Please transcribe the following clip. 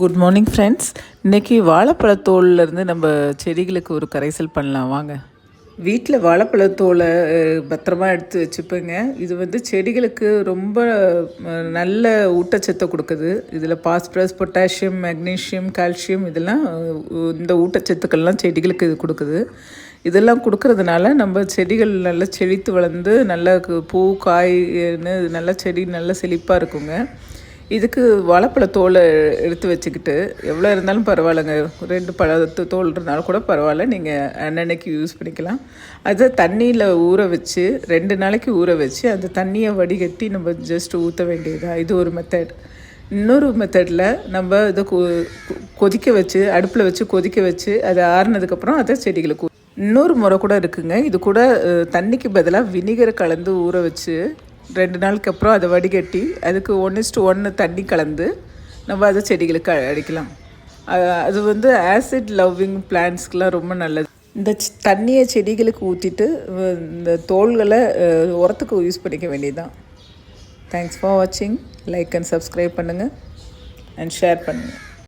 Good morning friends இன்றைக்கி வாழைப்பழத்தோல்லேருந்து நம்ம செடிகளுக்கு ஒரு கரைசல் பண்ணலாம். வாங்க. வீட்டில் வாழைப்பழத்தோலை பத்திரமா எடுத்து வச்சுப்பேங்க. இது வந்து செடிகளுக்கு ரொம்ப நல்ல ஊட்டச்சத்தை கொடுக்குது. இதில் பாஸ்பரஸ் பொட்டாசியம் மெக்னீஷியம் கால்சியம் இதெல்லாம் இந்த ஊட்டச்சத்துக்கள்லாம் செடிகளுக்கு இது கொடுக்குது. இதெல்லாம் கொடுக்கறதுனால நம்ம செடிகள் நல்லா செழித்து வளர்ந்து நல்ல பூ காய்னு நல்ல செடி நல்ல செழிப்பாக இருக்குங்க. இதுக்கு வாழைப்பழ தோலை எடுத்து வச்சுக்கிட்டு எவ்வளோ இருந்தாலும் பரவாயில்லைங்க. ரெண்டு பழத்து தோல் இருந்தாலும் கூட பரவாயில்ல. நீங்கள் அன்னன்னைக்கு யூஸ் பண்ணிக்கலாம். அதை தண்ணியில் ஊற வச்சு ரெண்டு நாளைக்கு ஊற வச்சு அந்த தண்ணியை வடிகட்டி நம்ம ஜஸ்ட் ஊற்ற வேண்டியதா இது ஒரு மெத்தட் இன்னொரு மெத்தடில் நம்ம இதை கொ கொ- கொதிக்க வச்சு அடுப்பில் வச்சு கொதிக்க வச்சு அதை ஆறுனதுக்கப்புறம் அதை செடிகளுக்கு இன்னொரு முறை கூட இருக்குங்க. இது கூட தண்ணிக்கு பதிலாக வினிகர் கலந்து ஊற வச்சு ரெண்டு நாளுக்கு அப்புறம் அதை வடிகட்டி அதுக்கு ஒன் இஸ்டு ஒன்று தண்ணி கலந்து நம்ம அதை செடிகளுக்கு அடிக்கலாம். அது வந்து ஆசிட் லவ்விங் பிளான்ஸ்க்கெலாம் ரொம்ப நல்லது. இந்த தண்ணியை செடிகளுக்கு ஊற்றிட்டு இந்த தோள்களை உரத்துக்கு யூஸ் பண்ணிக்க வேண்டியதுதான். தேங்க்ஸ் ஃபார் வாட்சிங் லைக் அண்ட் சப்ஸ்கிரைப் பண்ணுங்கள் அண்ட் ஷேர் பண்ணுங்கள்